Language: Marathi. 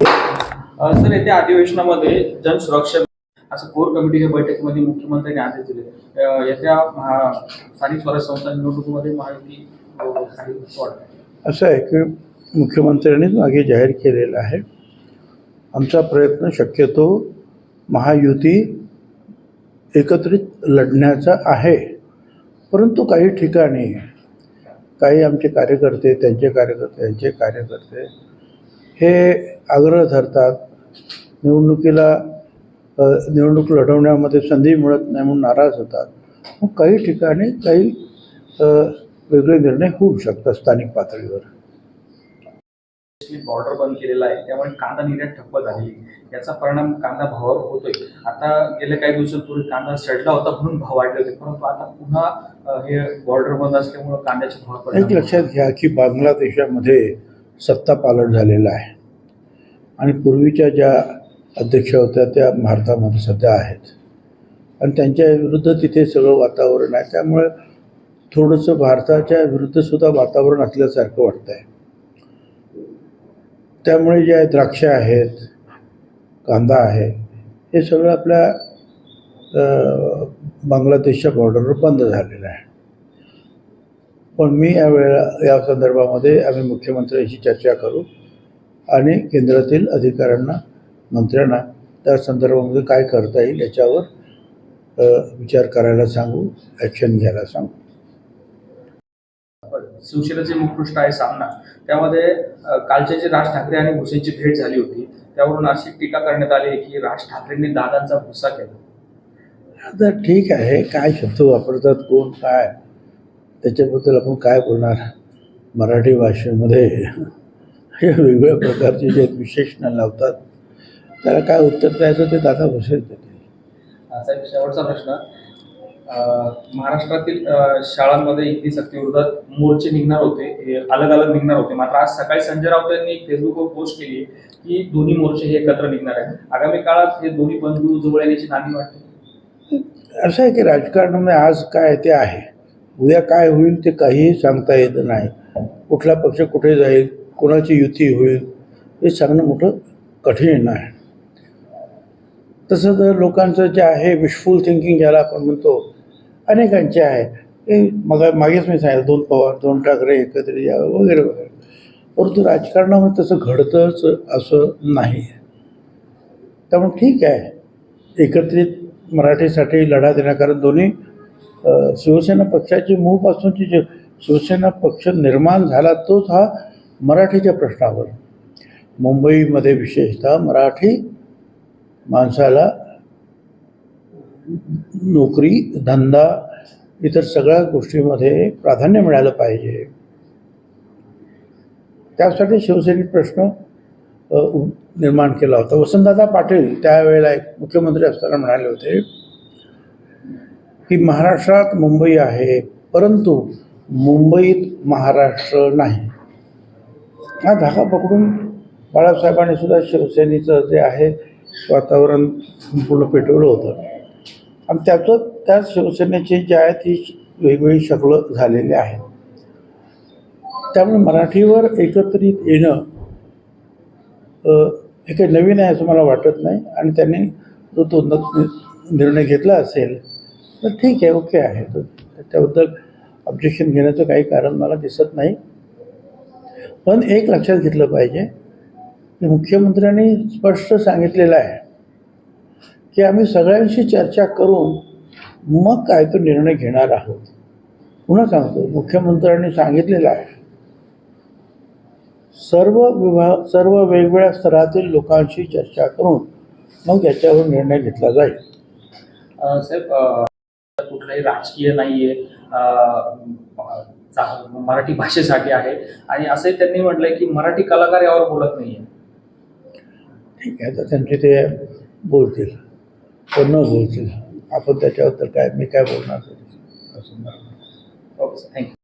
सर येत्या अधिवेशनामध्ये जनसुरक्षा असं कोर कमिटीच्या बैठकीमध्ये मुख्यमंत्र्यांनी आदेश दिले. येत्या महा- स्थानिक स्वराज्य संस्था निवडणुकीमध्ये महायुती असं आहे की मुख्यमंत्र्यांनीच मागे जाहीर केलेलं आहे. आमचा प्रयत्न शक्यतो महायुती एकत्रित लढण्याचा आहे. परंतु काही ठिकाणी काही आमचे कार्यकर्ते त्यांचे कार्यकर्ते यांचे कार्यकर्ते हे आग्रह धरतात. निवडणुकीला निवडणूक लढवण्यामध्ये संधी मिळत नाही म्हणून नाराज होतात. मग काही ठिकाणी काही वेगळे निर्णय होऊ शकतात स्थानिक पातळीवर. बॉर्डर बंद केलेला आहे. त्यामुळे कांदा निर्यात ठप्प झाली. याचा परिणाम कांदा भावावर होतोय. आता गेल्या काही दिवसांपूर्वी कांदा चढला होता म्हणून भाव वाढले होते. परंतु आता पुन्हा हे बॉर्डर बंद असल्यामुळे कांद्याचे भाव एक लक्षात घ्या की बांगलादेशामध्ये सत्ता पालट झालेला आहे. आणि पूर्वीच्या ज्या अध्यक्षा होत्या त्या भारतामध्ये सध्या आहेत. आणि त्यांच्या विरुद्ध तिथे सगळं वातावरण आहे. त्यामुळे थोडंसं भारताच्या विरुद्धसुद्धा वातावरण असल्यासारखं वाटतं आहे त्यामुळे जे आहे द्राक्ष आहेत कांदा आहे हे सगळं आपल्या बांगलादेशच्या बॉर्डरवर बंद झालेलं आहे. पण मी यावेळेला या संदर्भामध्ये आम्ही मुख्यमंत्र्यांशी चर्चा करू आणि केंद्रातील अधिकाऱ्यांना मंत्र्यांना त्या संदर्भामध्ये काय करता येईल याच्यावर विचार करायला सांगू ॲक्शन घ्यायला सांगू. शिवसेनेचे मुखपृष्ठ आहे सामना त्यामध्ये कालचे जे राज ठाकरे आणि भुसेंची भेट झाली होती त्यावरून अशी टीका करण्यात आली आहे की राज ठाकरेंनी दादांचा भुसा केला. आता ठीक आहे काय शब्द वापरतात कोण काय? त्याच्याबद्दल आपण काय बोलणार? मराठी भाषेमध्ये हे वेगवेगळ्या प्रकारचे जे विशेषणं लावतात त्याला काय उत्तर द्यायचं ते दादा असा एक शेवटचा प्रश्न. महाराष्ट्रातील शाळांमध्ये हिंदी सक्तीविरोधात मोर्चे निघणार होते अलग अलग निघणार होते. मात्र आज सकाळी संजय राऊत यांनी फेसबुकवर पोस्ट केली की दोन्ही मोर्चे हे एकत्र निघणार आहे आगामी काळात हे दोन्ही बंधू जवळ येण्याची नांदी वाटते असं आहे की राजकारणामध्ये आज काय ते आहे. उद्या काय होईल ते काहीही सांगता येत नाही. कुठला पक्ष कुठे जाईल कोणाची युती होईल हे सांगणं मोठं कठीण आहे. तसं तर लोकांचं जे आहे विशफुल थिंकिंग ज्याला आपण म्हणतो अनेकांचे आहे. हे मग मागेच मी सांगितलं दोन पवार दोन ठाकरे एकत्र या वगैरे वगैरे. परंतु राजकारणामध्ये तसं घडतंच असं नाही. त्यामुळे ठीक आहे. एकत्रित मराठीसाठी लढा देण्याकारण दोन्ही शिवसेना पक्षाची मूळपासूनची जे शिवसेना पक्ष निर्माण झाला तोच हा मराठीच्या प्रश्नावर. मुंबईमध्ये विशेषतः मराठी माणसाला नोकरी धंदा इतर सगळ्या गोष्टीमध्ये प्राधान्य मिळालं पाहिजे. त्यासाठी शिवसेनेत प्रश्न निर्माण केला होता. वसंतदादा पाटील त्यावेळेला एक मुख्यमंत्री असताना म्हणाले होते की महाराष्ट्रात मुंबई आहे परंतु मुंबईत महाराष्ट्र नाही. हा धागा पकडून बाळासाहेबांनी सुद्धा शिवसेनेचं जे आहे वातावरण संपूर्ण पेटवलं होतं. आणि त्याचं त्या शिवसेनेची जी आहे ती वेगवेगळी शकलं झालेली आहे त्यामुळे मराठीवर एकत्रित येणं हे काही नवीन आहे असं मला वाटत नाही. आणि त्यांनी जो तो निर्णय घेतला असेल तर ठीक आहे ओके आहे. तर त्याबद्दल ऑब्जेक्शन घेण्याचं काही कारण मला दिसत नाही. पण एक लक्षात घेतलं पाहिजे की मुख्यमंत्र्यांनी स्पष्ट सांगितलेलं आहे की आम्ही सगळ्यांशी चर्चा करून मग काय तो निर्णय घेणार आहोत. पुन्हा सांगतो मुख्यमंत्र्यांनी सांगितलेलं आहे. सर्व विभाग सर्व वेगवेगळ्या स्तरातील लोकांशी चर्चा करून मग याच्यावर निर्णय घेतला जाईल. साहेब कुठलाही राजकीय नाहीये. मराठी भाषेसाठी आहे. आणि असंही त्यांनी म्हटलंय की मराठी कलाकार यावर बोलत नाहीये. ठीक आहे तर त्यांचे ते बोलतील. तो न बोलतील. आपण त्याच्याबद्दल काय मी काय बोलणार? असं थँक्यू.